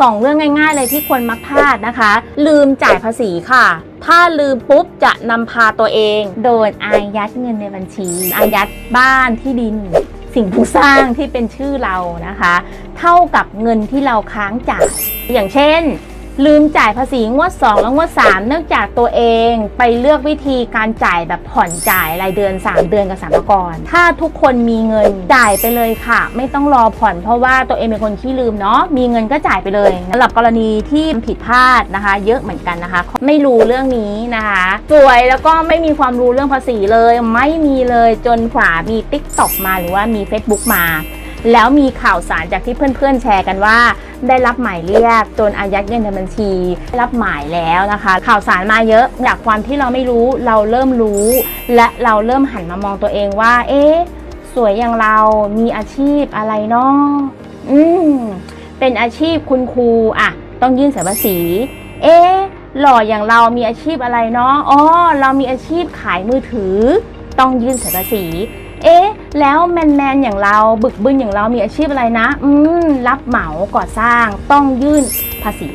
สองเรื่องง่ายๆ เลยที่คนมักพลาดนะคะ ลืมจ่ายภาษีค่ะ ถ้าลืมปุ๊บจะนำพาตัวเองโดนอายัดเงินในบัญชี อายัดบ้านที่ดิน สิ่งผูกสร้างที่เป็นชื่อเรานะคะ เท่ากับเงินที่เราค้างจ่ายอย่างเช่น ลืมจ่ายภาษีงวด 2 และงวด 3 เนื่องจากตัวเองไปเลือกวิธีการจ่ายแบบผ่อนจ่ายรายเดือน 3 เดือนกับสามกร ถ้าทุกคนมีเงินจ่ายไปเลยค่ะ ไม่ต้องรอผ่อนเพราะว่าตัวเองเป็นคนขี้ลืมเนาะมีเงินก็จ่ายไปเลยสำหรับกรณีที่ผิดพลาดนะคะ เยอะเหมือนกันนะคะ ไม่รู้เรื่องนี้นะคะสวยแล้วก็ไม่มีความรู้เรื่องภาษีเลย ไม่มีเลยจนกว่ามี t ิ k t o k มาหรือว่ามี Facebook มา แล้วมีข่าวสารจากที่เพื่อนๆแชร์กันว่า ได้รับหมายเรียกจนอายัดเงินในบัญชีได้รับหมายแล้วนะคะ ข่าวสารมาเยอะจากความที่เราไม่รู้เราเริ่มรู้ และเราเริ่มหันมามองตัวเองว่า เอ๊ะสวยอย่างเรามีอาชีพอะไรเนาะอืมเป็นอาชีพคุณครูอะต้องยื่นเสียภาษี เอ๊ะหล่ออย่างเรามีอาชีพอะไรเนาะอ๋อเรามีอาชีพขายมือถือ ต้องยื่นเสียภาษี เอ๊ะ แล้วแมนแมนอย่างเราบึกบึนอย่างเรามีอาชีพอะไรนะ อืม รับเหมาก่อสร้างต้องยื่นภาษี